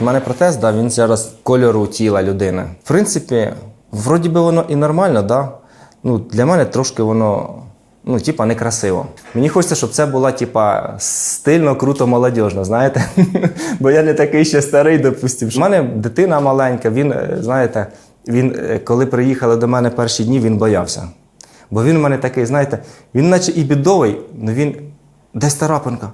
У мене протез, да, він зараз кольору тіла людини. В принципі, вроді би воно і нормально, да? ну, для мене трошки воно. Ну, типа, некрасиво. Мені хочеться, щоб це була, типа, стильно, круто, молодіжно, знаєте? Бо я не такий ще старий, допустим. У мене дитина маленька, він, е, знаєте, він, е, коли приїхали до мене перші дні, він боявся. Бо він у мене такий, знаєте, він наче і бідовий, але він десь тарапинка.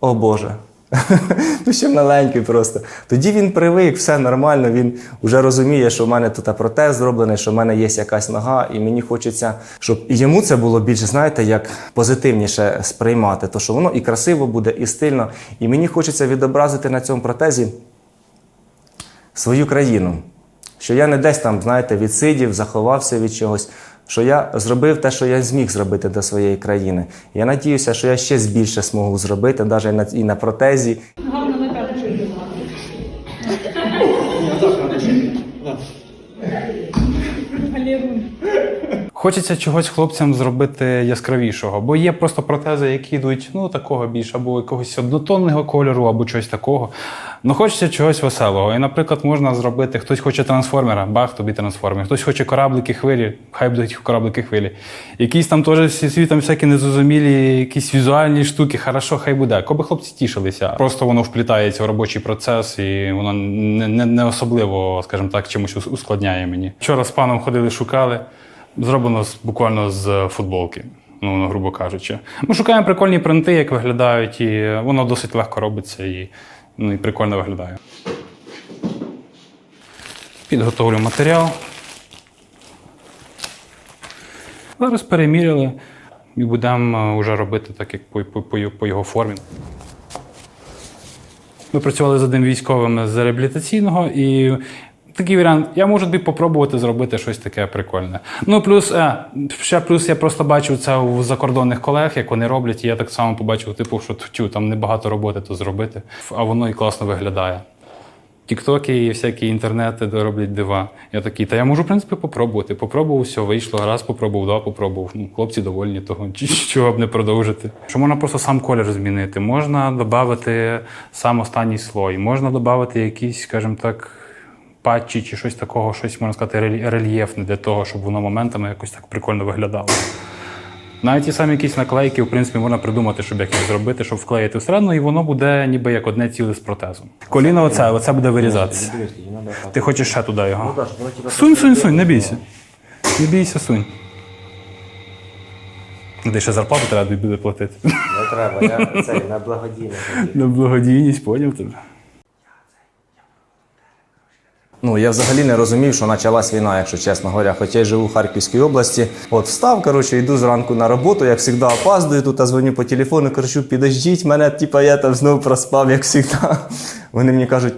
О Боже. ну, ще маленький просто. Тоді він привик, все нормально, він вже розуміє, що в мене тут протез зроблений, що в мене є якась нога, і мені хочеться, щоб і йому це було більше, знаєте, як позитивніше сприймати. То що воно і красиво буде, і стильно. І мені хочеться відобразити на цьому протезі свою країну. Що я не десь там, знаєте, відсидів, заховався від чогось. Що я зробив те, що я зміг зробити для своєї країни. Я надіюся, що я ще більше зможу зробити, навіть і на, і на протезі. Хочеться чогось хлопцям зробити яскравішого, бо є просто протези, які йдуть ну такого більш або якогось однотонного кольору, або чогось такого. Ну хочеться чогось веселого. І, наприклад, можна зробити, хтось хоче трансформера, бах, тобі трансформер, хтось хоче кораблики хвилі, хай будуть кораблики хвилі. Якісь там теж всі світом всякі незрозумілі, якісь візуальні штуки, хорошо, хай буде. Коби хлопці тішилися. Просто воно вплітається в робочий процес, і воно не, не, не особливо, скажімо так, чимось ускладняє мені. Вчора з паном ходили, шукали. Зроблено буквально з футболки, ну, ну, грубо кажучи. Ми шукаємо прикольні принти, як виглядають, і воно досить легко робиться і, ну, і прикольно виглядає. Підготовлю матеріал. Зараз переміряли і будемо вже робити так, як по, по, по його формі. Ми працювали з одним військовим з реабілітаційного і. Такий варіант, я можу тобі попробувати зробити щось таке прикольне. Ну, плюс, е, ще плюс я просто бачив це у закордонних колег, як вони роблять, і я так само побачив, типу, що тю, там небагато роботи то зробити, а воно і класно виглядає. Тіктоки і всякі інтернети роблять дива. Я такий, та я можу, в принципі, попробувати. Попробував, все, вийшло. Раз попробував, два попробував. Ну, хлопці довольні того, чого б не продовжити. Що можна просто сам колір змінити, можна додати сам останній слой, можна додати якісь, скажімо так, патчі чи щось такого, щось можна сказати, рельєфне для того, щоб воно моментами якось так прикольно виглядало. Навіть ті самі якісь наклейки, в принципі, можна придумати, щоб як їх зробити, щоб вклеїти всередину, і воно буде ніби як одне ціле з протезом. Коліно оце, оце буде вирізатися. Ти хочеш ще туди його? Сунь, сунь, сунь, не бійся. Не бійся, сунь. Де ще зарплату треба буде платити. Не треба, я це на благодійне. На благодійність, поняв тебе. Ну, я взагалі не розумів, що почалась війна, якщо чесно говоря. Хоча я живу в Харківській області. От встав, коротше, йду зранку на роботу, як завжди опаздую, тут а дзвоню по телефону, кажу, підождіть мене, типа я там знову проспав, як завжди. Вони мені кажуть,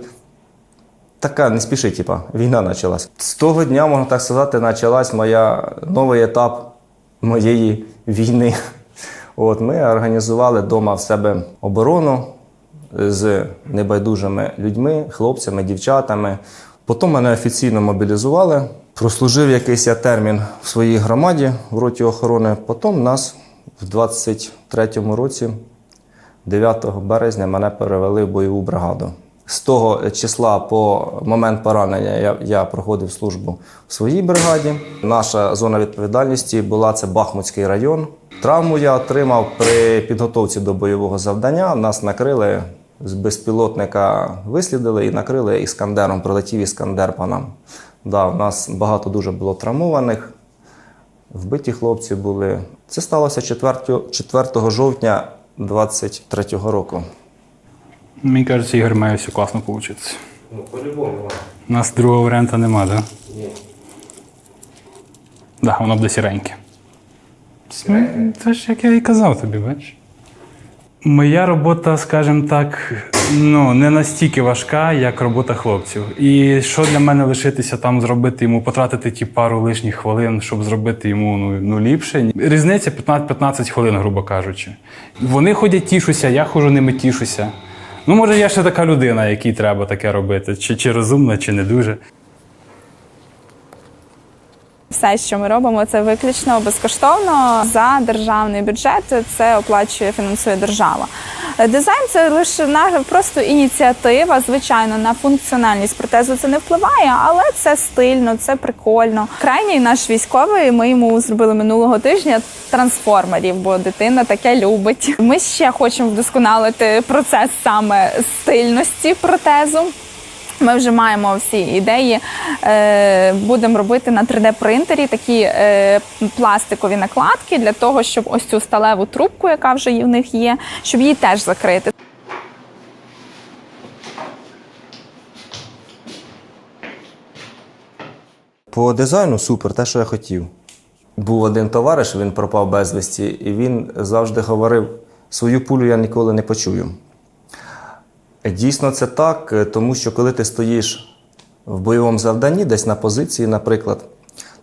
така, не спіши, типа, війна почалась. З того дня, можна так сказати, почалась моя новий етап моєї війни. От, ми організували вдома в себе оборону з небайдужими людьми, хлопцями, дівчатами. Потім мене офіційно мобілізували. Прослужив якийсь я термін в своїй громаді в роті охорони. Потім нас в 23-му році, 9 березня, мене перевели в бойову бригаду. З того числа по момент поранення я, я проходив службу в своїй бригаді. Наша зона відповідальності була це Бахмутський район. Травму я отримав при підготовці до бойового завдання. Нас накрили з безпілотника, вислідили і накрили іскандером. Прилетів іскандер по нам. Да, у нас багато дуже було травмованих. Вбиті хлопці були. Це сталося 4, 4 жовтня 23-го року. Мені кажеться, Ігор має все класно вийти. Ну, по-любому. У нас другого варіанту нема, так? Да? Да, воно буде сіреньке. Ну, Це ж як я і казав тобі, бачиш. Моя робота, скажімо так, ну, не настільки важка, як робота хлопців. І що для мене лишитися там зробити йому, потратити ті пару лишніх хвилин, щоб зробити йому ну, ну ліпше. Різниця 15 15 хвилин, грубо кажучи. Вони ходять тішуся, я ходжу ними тішуся. Ну, може, я ще така людина, якій треба таке робити. Чи, чи розумна, чи не дуже. Все, що ми робимо, це виключно безкоштовно за державний бюджет. Це оплачує, фінансує держава. Дизайн це лише на просто ініціатива. Звичайно, на функціональність протезу це не впливає, але це стильно, це прикольно. Крайній наш військовий. Ми йому зробили минулого тижня трансформерів, бо дитина таке любить. Ми ще хочемо вдосконалити процес саме стильності протезу. Ми вже маємо всі ідеї. Е, будемо робити на 3D-принтері такі е, пластикові накладки для того, щоб ось цю сталеву трубку, яка вже в них є, щоб її теж закрити. По дизайну супер, те, що я хотів. Був один товариш, він пропав безвісті, і він завжди говорив: свою пулю я ніколи не почую. Дійсно, це так, е, тому що коли ти стоїш в бойовому завданні, десь на позиції, наприклад,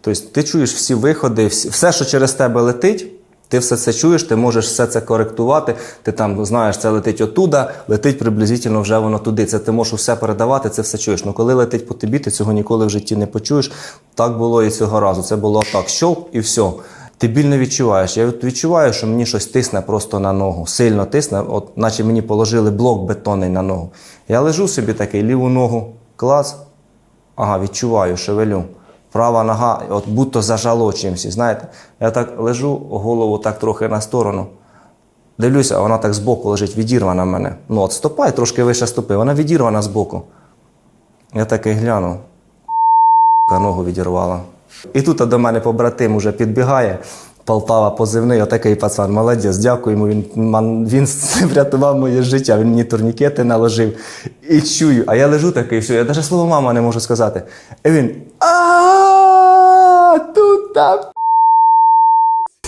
тобто ти чуєш всі виходи, все, що через тебе летить, ти все це чуєш, ти можеш все це коректувати. Ти там знаєш, це летить отуда, летить приблизительно вже воно туди. Це ти можеш все передавати, це все чуєш. Ну коли летить по тобі, ти цього ніколи в житті не почуєш. Так було і цього разу. Це було так, щолк і все. Ти біль не відчуваєш. Я відчуваю, що мені щось тисне просто на ногу. Сильно тисне, от наче мені положили блок бетонний на ногу. Я лежу собі такий, ліву ногу, клас. Ага, відчуваю, шевелю. Права нога, от будто зажало чимось. Знаєте, я так лежу, голову так трохи на сторону. Дивлюся, вона так збоку лежить, відірвана мене. Ну, от стопа і трошки вище стопи, вона відірвана збоку. Я такий гляну, ногу відірвала. І тут до мене побратим уже підбігає. Полтава позивний, отакий пацан, молодець, дякую йому. Він, він врятував моє життя, він мені турнікети наложив. І чую, а я лежу такий, все, я навіть слово мама не можу сказати. І він. А тут там.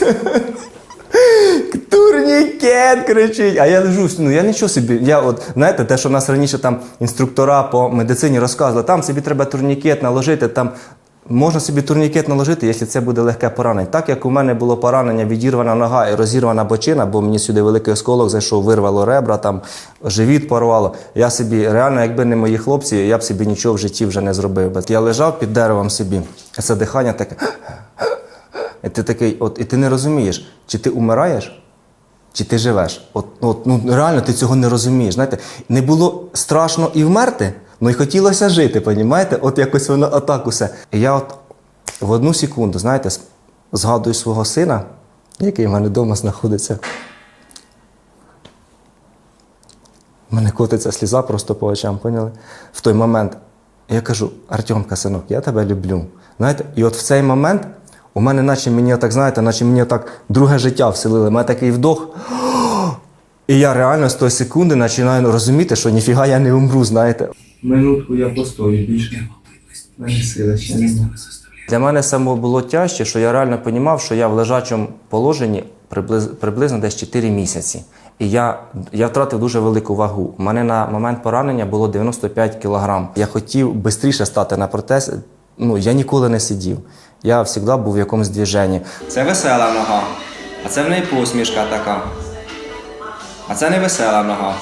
Турнікет кричить. А я лежу, ну я нічого собі. Я от, знаєте, те, що в нас раніше там інструктора по медицині розказували, там собі треба турнікет наложити, там можна собі турнікет наложити, якщо це буде легке поранення. Так як у мене було поранення, відірвана нога і розірвана бочина, бо мені сюди великий осколок зайшов, вирвало ребра, там живіт порвало. Я собі, реально, якби не мої хлопці, я б собі нічого в житті вже не зробив. би. Я лежав під деревом собі, це дихання таке. І ти такий, от, і ти не розумієш, чи ти умираєш, чи ти живеш. От, от, ну, реально ти цього не розумієш. Знаєте, не було страшно і вмерти, ну і хотілося жити, понімаєте? От якось воно отак усе. І я от в одну секунду, знаєте, згадую свого сина, який в мене вдома знаходиться. У мене котиться сліза просто по очам, поняли? В той момент я кажу: Артемка, синок, я тебе люблю. Знаєте, і от в цей момент у мене, наче мені так, знаєте, наче мені так друге життя вселили. У мене такий вдох. І я реально з тої секунди починаю розуміти, що ніфіга я не умру, знаєте. Минутку я постою більше. Мене сили ще немає. Для мене саме було тяжче, що я реально розумів, що я в лежачому положенні приблизно, приблизно десь 4 місяці. І я, я втратив дуже велику вагу. У мене на момент поранення було 95 кілограм. Я хотів швидше стати на протез. Ну, я ніколи не сидів. Я завжди був в якомусь движенні. Це весела нога, а це в неї посмішка така. А це не весела нога.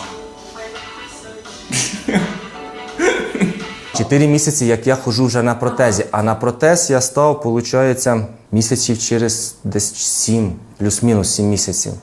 Чотири місяці, як я ходжу вже на протезі, а на протез я став, виходить, місяців через десь сім, плюс-мінус сім місяців.